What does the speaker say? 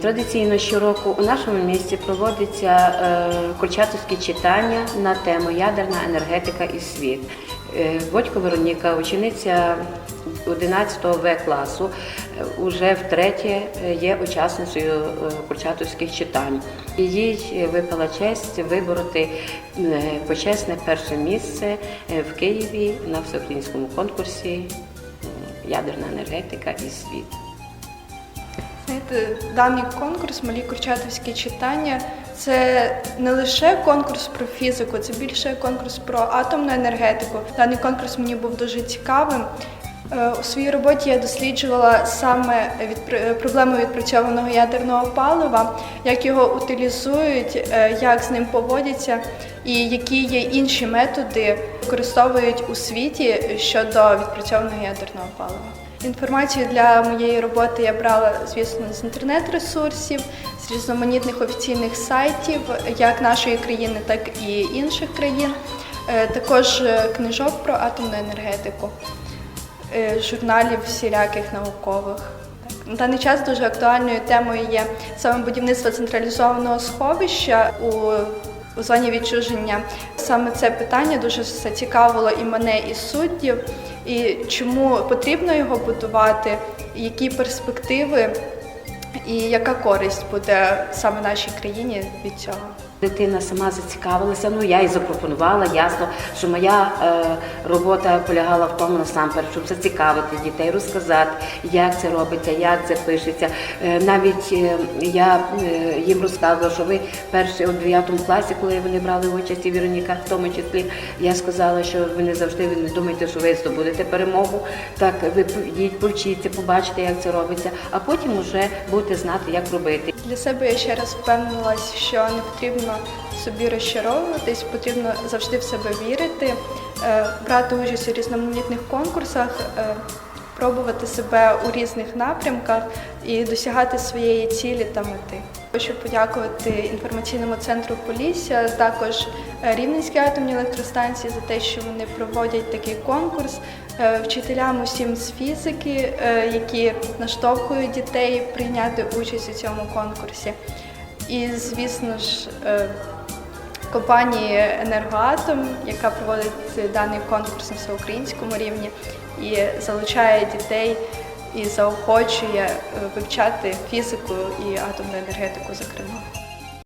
Традиційно щороку у нашому місті проводиться е, курчатовські читання на тему ядерна енергетика і світ. Е, Бодько Вероніка, учениця 11 В класу, е, уже втретє е, є учасницею е, курчатовських читань. Їй е, випала честь вибороти е, почесне перше місце е, в Києві на всеукраїнському конкурсі е, Ядерна енергетика і світ. Знаєте, даний конкурс Малі Курчатовські читання це не лише конкурс про фізику, це більше конкурс про атомну енергетику. Даний конкурс мені був дуже цікавим. Е, У своїй роботі я досліджувала саме відпр- проблему відпрацьованого ядерного палива, як його утилізують, е, як з ним поводяться, і які є інші методи використовують у світі щодо відпрацьованого ядерного палива. Інформацію для моєї роботи я брала, звісно, з інтернет-ресурсів, з різноманітних офіційних сайтів, як нашої країни, так і інших країн. Е, Також е, книжок про атомну енергетику, е, журналів всіляких наукових. На даний час дуже актуальною темою є саме будівництво централізованого сховища у, у зоні відчуження. Саме це питання дуже зацікавило і мене, і суддів. І чому потрібно його будувати, які перспективи і яка користь буде саме нашій країні від цього. Дитина сама зацікавилася, ну я і запропонувала, ясно, що моя е, робота полягала в тому насамперед, щоб зацікавити дітей, розказати, як це робиться, як це пишеться. Е, навіть е, я е, їм розказувала, що ви перші у 9 класі, коли вони брали участь і Віроніка, в тому числі, я сказала, що ви не завжди ви не думаєте, що ви здобудете перемогу. Так ви йдіть, повчіться, побачите, як це робиться, а потім вже будете знати, як робити. Для себе я ще раз впевнилась, що не потрібно собі розчаровуватись, потрібно завжди в себе вірити, е, брати участь у різноманітних конкурсах, е, пробувати себе у різних напрямках і досягати своєї цілі та мети. Хочу подякувати інформаційному центру Полісся, також е, Рівненській атомній електростанції за те, що вони проводять такий конкурс, е, вчителям усім з фізики, е, які наштовхують дітей прийняти участь у цьому конкурсі. І, звісно ж, компанії Енергоатом, яка проводить даний конкурс на всеукраїнському рівні і залучає дітей і заохочує е, вивчати фізику і атомну енергетику, зокрема.